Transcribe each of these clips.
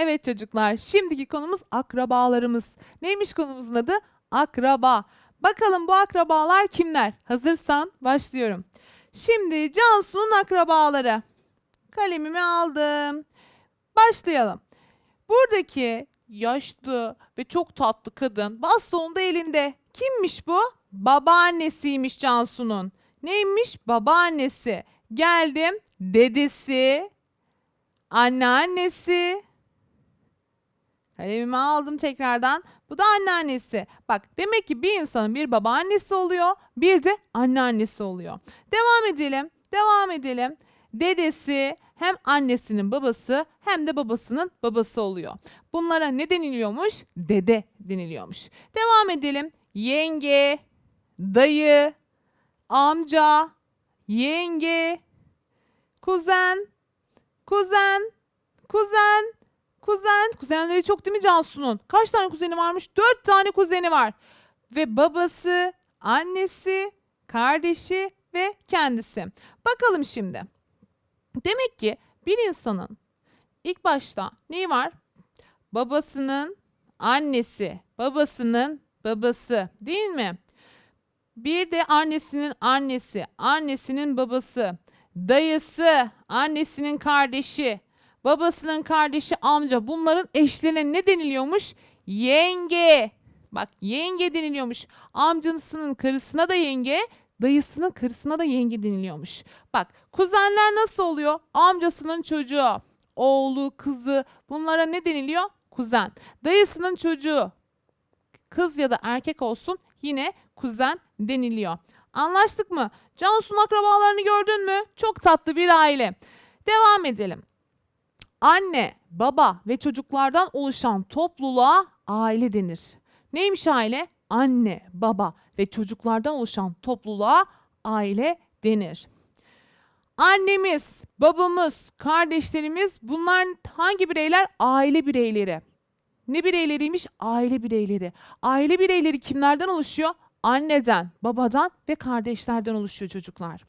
Evet çocuklar, şimdiki konumuz akrabalarımız. Neymiş konumuzun adı? Akraba. Bakalım bu akrabalar kimler? Hazırsan başlıyorum. Şimdi Cansu'nun akrabaları. Kalemimi aldım. Başlayalım. Buradaki yaşlı ve çok tatlı kadın bastonu da elinde. Kimmiş bu? Babaannesiymiş Cansu'nun. Neymiş? Babaannesi. Geldim. Dedesi, anneannesi. Kalemimi aldım tekrardan. Bu da anneannesi. Bak demek ki bir insanın bir babaannesi oluyor, bir de anneannesi oluyor. Devam edelim. Devam edelim. Dedesi hem annesinin babası hem de babasının babası oluyor. Bunlara ne deniliyormuş? Dede deniliyormuş. Devam edelim. Yenge, dayı, amca, yenge, kuzen, kuzen, kuzen, kuzen. Kuzenleri çok değil mi Cansu'nun? Kaç tane kuzeni varmış? Dört tane kuzeni var. Ve babası, annesi, kardeşi ve kendisi. Bakalım şimdi. Demek ki bir insanın ilk başta neyi var? Babasının annesi, babasının babası değil mi? Bir de annesinin annesi, annesinin babası, dayısı, annesinin kardeşi, babasının kardeşi amca. Bunların eşlerine ne deniliyormuş? Yenge. Bak yenge deniliyormuş. Amcasının karısına da yenge, dayısının karısına da yenge deniliyormuş. Bak kuzenler nasıl oluyor? Amcasının çocuğu, oğlu, kızı bunlara ne deniliyor? Kuzen. Dayısının çocuğu, kız ya da erkek olsun yine kuzen deniliyor. Anlaştık mı? Cansu'nun akrabalarını gördün mü? Çok tatlı bir aile. Devam edelim. Anne, baba ve çocuklardan oluşan topluluğa aile denir. Neymiş aile? Anne, baba ve çocuklardan oluşan topluluğa aile denir. Annemiz, babamız, kardeşlerimiz bunlar hangi bireyler? Aile bireyleri. Ne bireyleriymiş? Aile bireyleri. Aile bireyleri kimlerden oluşuyor? Anneden, babadan ve kardeşlerden oluşuyor çocuklar.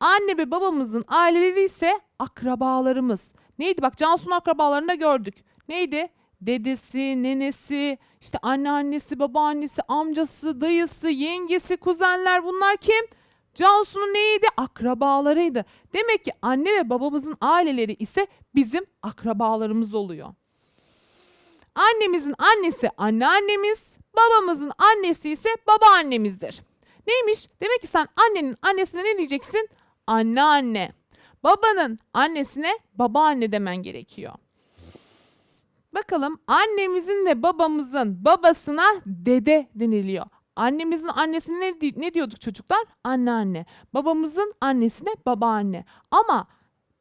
Anne ve babamızın aileleri ise akrabalarımız. Neydi? Bak Cansu'nun akrabalarını da gördük. Neydi? Dedesi, nenesi, işte anneannesi, babaannesi, amcası, dayısı, yengesi, kuzenler bunlar kim? Cansu'nun neydi? Akrabalarıydı. Demek ki anne ve babamızın aileleri ise bizim akrabalarımız oluyor. Annemizin annesi anneannemiz, babamızın annesi ise babaannemizdir. Neymiş? Demek ki sen annenin annesine ne diyeceksin? Anneanne. Babanın annesine babaanne demen gerekiyor. Bakalım annemizin ve babamızın babasına dede deniliyor. Annemizin annesine ne, ne diyorduk çocuklar? Anneanne. Babamızın annesine babaanne. Ama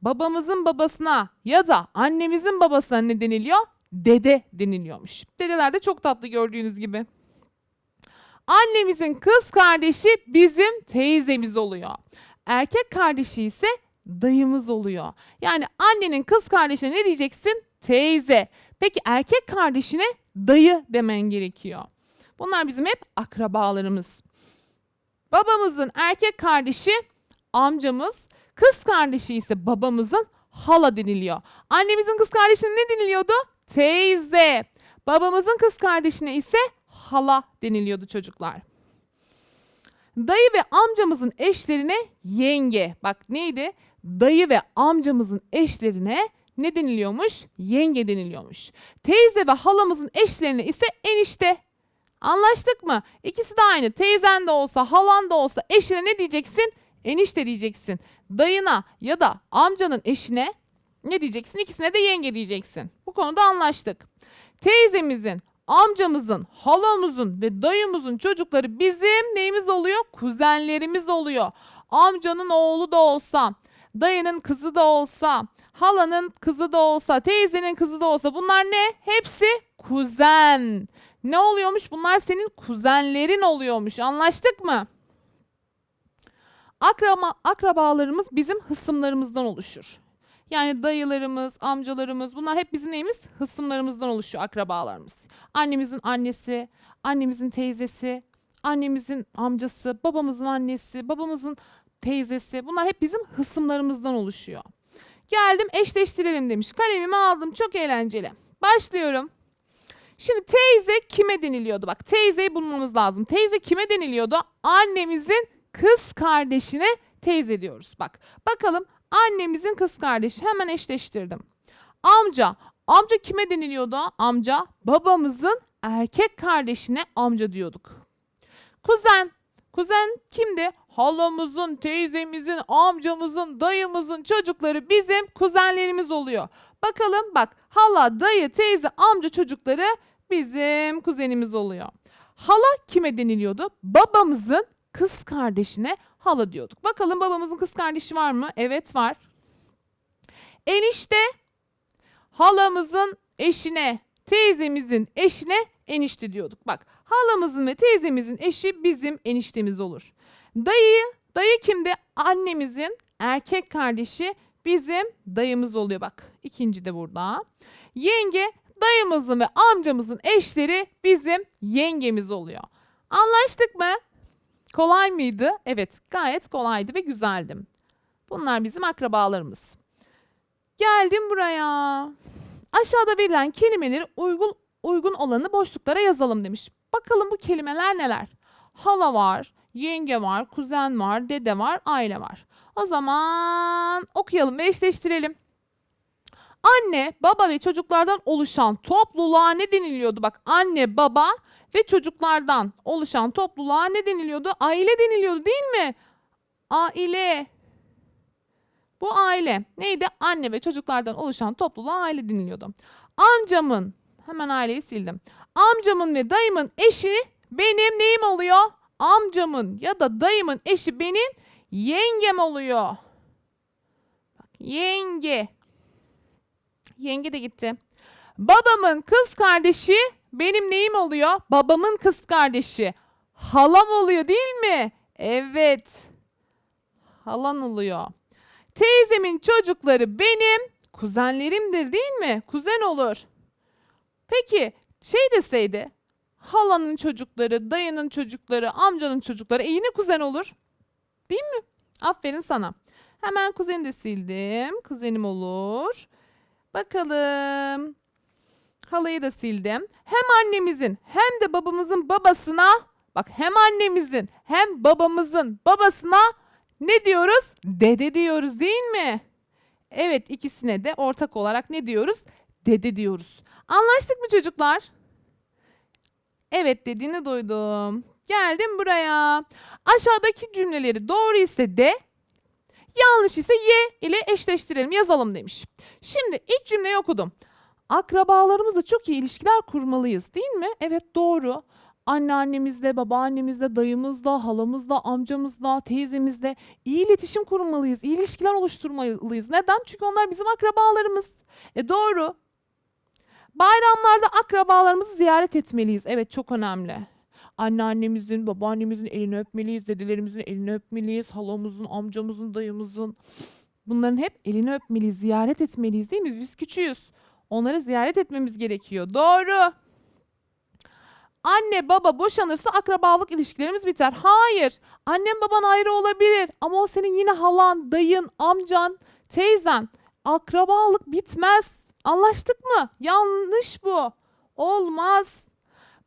babamızın babasına ya da annemizin babasına ne deniliyor? Dede deniliyormuş. Dedeler de çok tatlı gördüğünüz gibi. Annemizin kız kardeşi bizim teyzemiz oluyor. Erkek kardeşi ise dayımız oluyor. Yani annenin kız kardeşine ne diyeceksin? Teyze. Peki erkek kardeşine dayı demen gerekiyor. Bunlar bizim hep akrabalarımız. Babamızın erkek kardeşi amcamız, kız kardeşi ise babamızın hala deniliyor. Annemizin kız kardeşine ne deniliyordu? Teyze. Babamızın kız kardeşine ise hala deniliyordu çocuklar. Dayı ve amcamızın eşlerine yenge. Bak neydi? Dayı ve amcamızın eşlerine ne deniliyormuş? Yenge deniliyormuş. Teyze ve halamızın eşlerine ise enişte. Anlaştık mı? İkisi de aynı. Teyzen de olsa, halan da olsa eşine ne diyeceksin? Enişte diyeceksin. Dayına ya da amcanın eşine ne diyeceksin? İkisine de yenge diyeceksin. Bu konuda anlaştık. Teyzemizin, amcamızın, halamızın ve dayımızın çocukları bizim neyimiz oluyor? Kuzenlerimiz oluyor. Amcanın oğlu da olsa, dayının kızı da olsa, halanın kızı da olsa, teyzenin kızı da olsa bunlar ne? Hepsi kuzen. Ne oluyormuş? Bunlar senin kuzenlerin oluyormuş. Anlaştık mı? Akraba, akrabalarımız bizim hısımlarımızdan oluşur. Yani dayılarımız, amcalarımız bunlar hep bizim neyimiz? Hısımlarımızdan oluşuyor akrabalarımız. Annemizin annesi, annemizin teyzesi, annemizin amcası, babamızın annesi, babamızın teyzesi bunlar hep bizim hısımlarımızdan oluşuyor. Geldim eşleştirelim demiş. Kalemimi aldım. Çok eğlenceli. Başlıyorum. Şimdi teyze kime deniliyordu? Bak teyzeyi bulmamız lazım. Teyze kime deniliyordu? Annemizin kız kardeşine teyze diyoruz. Bak bakalım annemizin kız kardeşi hemen eşleştirdim. Amca. Amca kime deniliyordu? Amca babamızın erkek kardeşine amca diyorduk. Kuzen. Kuzen kimdi? Halamızın, teyzemizin, amcamızın, dayımızın çocukları bizim kuzenlerimiz oluyor. Bakalım bak hala, dayı, teyze, amca çocukları bizim kuzenimiz oluyor. Hala kime deniliyordu? Babamızın kız kardeşine hala diyorduk. Bakalım babamızın kız kardeşi var mı? Evet var. Enişte halamızın eşine, teyzemizin eşine enişte diyorduk. Bak halamızın ve teyzemizin eşi bizim eniştemiz olur. Dayı, dayı kimdi? Annemizin erkek kardeşi bizim dayımız oluyor bak. İkinci de burada. Yenge dayımızın ve amcamızın eşleri bizim yengemiz oluyor. Anlaştık mı? Kolay mıydı? Evet, gayet kolaydı ve güzeldi. Bunlar bizim akrabalarımız. Geldim buraya. Aşağıda verilen kelimeleri uygun uygun olanı boşluklara yazalım demiş. Bakalım bu kelimeler neler? Hala var, yenge var, kuzen var, dede var, aile var. O zaman okuyalım ve eşleştirelim. Anne, baba ve çocuklardan oluşan topluluğa ne deniliyordu? Bak anne, baba ve çocuklardan oluşan topluluğa ne deniliyordu? Aile deniliyordu değil mi? Aile. Bu aile neydi? Anne ve çocuklardan oluşan topluluğa aile deniliyordu. Amcamın, hemen aileyi sildim. Amcamın ve dayımın eşi benim neyim oluyor? Amcamın ya da dayımın eşi benim yengem oluyor. Bak yenge. Yenge de gitti. Babamın kız kardeşi benim neyim oluyor? Babamın kız kardeşi. Halam oluyor değil mi? Evet. Halan oluyor. Teyzemin çocukları benim kuzenlerimdir değil mi? Kuzen olur. Peki şey deseydi halanın çocukları, dayının çocukları, amcanın çocukları e yine kuzen olur. Değil mi? Aferin sana. Hemen kuzeni de sildim. Kuzenim olur. Bakalım. Halayı da sildim. Hem annemizin hem de babamızın babasına bak hem annemizin hem babamızın babasına ne diyoruz? Dede diyoruz değil mi? Evet ikisine de ortak olarak ne diyoruz? Dede diyoruz. Anlaştık mı çocuklar? Evet dediğini duydum. Geldim buraya. Aşağıdaki cümleleri doğru ise de yanlış ise y ile eşleştirelim yazalım demiş. Şimdi ilk cümleyi okudum. Akrabalarımızla çok iyi ilişkiler kurmalıyız değil mi? Evet doğru. Anneannemizle, babaannemizle, dayımızla, halamızla, amcamızla, teyzemizle iyi iletişim kurmalıyız. iyi ilişkiler oluşturmalıyız. Neden? Çünkü onlar bizim akrabalarımız. E doğru. Bayramlarda akrabalarımızı ziyaret etmeliyiz. Evet çok önemli. Anneannemizin, babaannemizin elini öpmeliyiz, dedelerimizin elini öpmeliyiz, halamızın, amcamızın, dayımızın. Bunların hep elini öpmeliyiz, ziyaret etmeliyiz değil mi? Biz küçüğüz. Onları ziyaret etmemiz gerekiyor. Doğru. Anne baba boşanırsa akrabalık ilişkilerimiz biter. Hayır. Annem baban ayrı olabilir ama o senin yine halan, dayın, amcan, teyzen. Akrabalık bitmez. Anlaştık mı? Yanlış bu. Olmaz.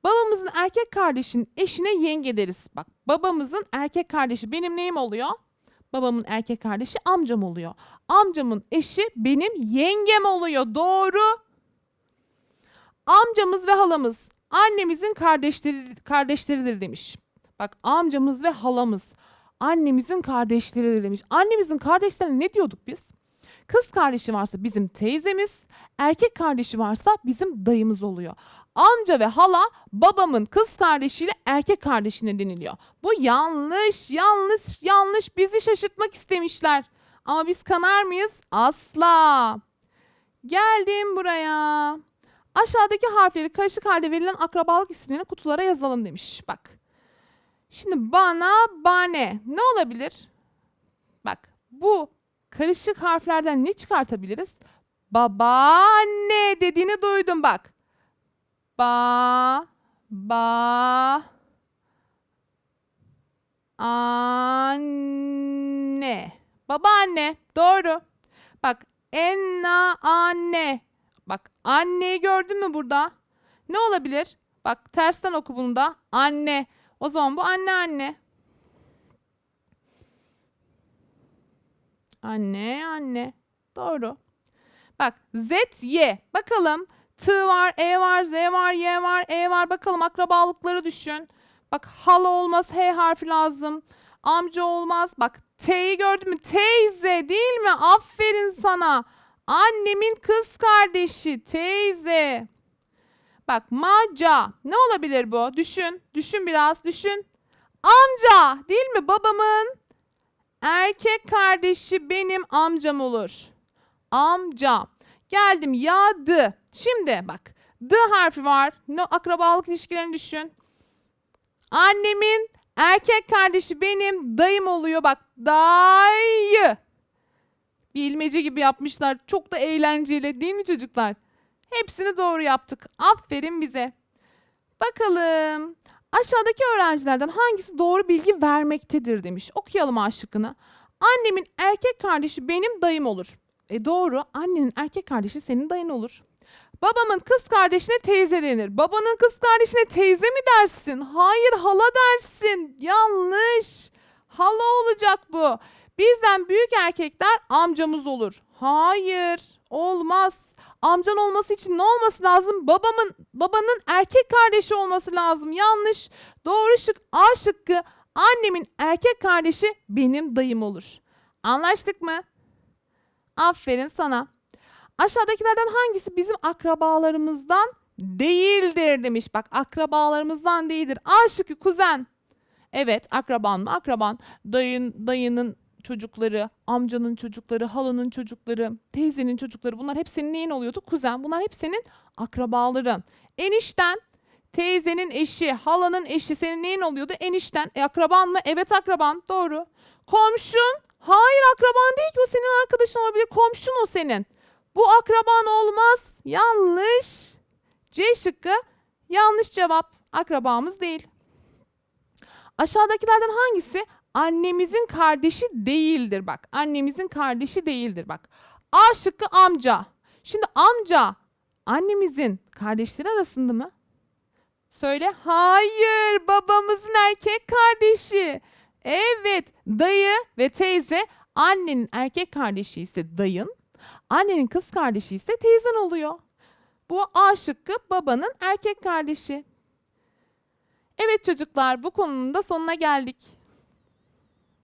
Babamızın erkek kardeşinin eşine yenge deriz. Bak babamızın erkek kardeşi benim neyim oluyor? Babamın erkek kardeşi amcam oluyor. Amcamın eşi benim yengem oluyor. Doğru. Amcamız ve halamız annemizin kardeşleri kardeşleridir demiş. Bak amcamız ve halamız annemizin kardeşleridir demiş. Annemizin kardeşlerine ne diyorduk biz? Kız kardeşi varsa bizim teyzemiz, erkek kardeşi varsa bizim dayımız oluyor. Amca ve hala babamın kız kardeşiyle erkek kardeşine deniliyor. Bu yanlış, yanlış, yanlış. Bizi şaşırtmak istemişler. Ama biz kanar mıyız? Asla. Geldim buraya. Aşağıdaki harfleri karışık halde verilen akrabalık isimlerini kutulara yazalım demiş. Bak. Şimdi bana, bane. Ne olabilir? Bak bu karışık harflerden ne çıkartabiliriz? Babaanne dediğini duydum bak. Ba, ba, anne. Babaanne. Doğru. Bak enna anne. Bak anneyi gördün mü burada? Ne olabilir? Bak tersten oku bunu da. Anne. O zaman bu anne anne. Anne anne. Doğru. Bak Z Y. Bakalım. T var, E var, Z var, Y var, E var. Bakalım akrabalıkları düşün. Bak hala olmaz H harfi lazım. Amca olmaz. Bak T'yi gördün mü? Teyze değil mi? Aferin sana. Annemin kız kardeşi teyze. Bak maca. Ne olabilir bu? Düşün. Düşün biraz. Düşün. Amca değil mi? Babamın erkek kardeşi benim amcam olur. Amca. Geldim yadı. Şimdi bak. D harfi var. Ne akrabalık ilişkilerini düşün. Annemin erkek kardeşi benim dayım oluyor. Bak dayı. Bilmece gibi yapmışlar. Çok da eğlenceli değil mi çocuklar? Hepsini doğru yaptık. Aferin bize. Bakalım. Aşağıdaki öğrencilerden hangisi doğru bilgi vermektedir demiş. Okuyalım A. Annemin erkek kardeşi benim dayım olur. E doğru. Annenin erkek kardeşi senin dayın olur. Babamın kız kardeşine teyze denir. Babanın kız kardeşine teyze mi dersin? Hayır hala dersin. Yanlış. Hala olacak bu. Bizden büyük erkekler amcamız olur. Hayır, olmaz. Amcan olması için ne olması lazım? Babamın babanın erkek kardeşi olması lazım. Yanlış. Doğru şık A şıkkı. Annemin erkek kardeşi benim dayım olur. Anlaştık mı? Aferin sana. Aşağıdakilerden hangisi bizim akrabalarımızdan değildir demiş. Bak akrabalarımızdan değildir. A şıkkı kuzen. Evet akraban mı? Akraban. Dayın, dayının çocukları, amcanın çocukları, halanın çocukları, teyzenin çocukları bunlar hep senin neyin oluyordu? Kuzen. Bunlar hep senin akrabaların. Enişten, teyzenin eşi, halanın eşi senin neyin oluyordu? Enişten. E akraban mı? Evet akraban. Doğru. Komşun? Hayır akraban değil ki o senin arkadaşın olabilir. Komşun o senin. Bu akraban olmaz. Yanlış. C şıkkı yanlış cevap. Akrabamız değil. Aşağıdakilerden hangisi annemizin kardeşi değildir bak. Annemizin kardeşi değildir bak. A şıkkı amca. Şimdi amca annemizin kardeşleri arasında mı? Söyle. Hayır, babamızın erkek kardeşi. Evet, dayı ve teyze annenin erkek kardeşi ise dayın, annenin kız kardeşi ise teyzen oluyor. Bu A şıkkı babanın erkek kardeşi. Evet çocuklar bu konunun da sonuna geldik.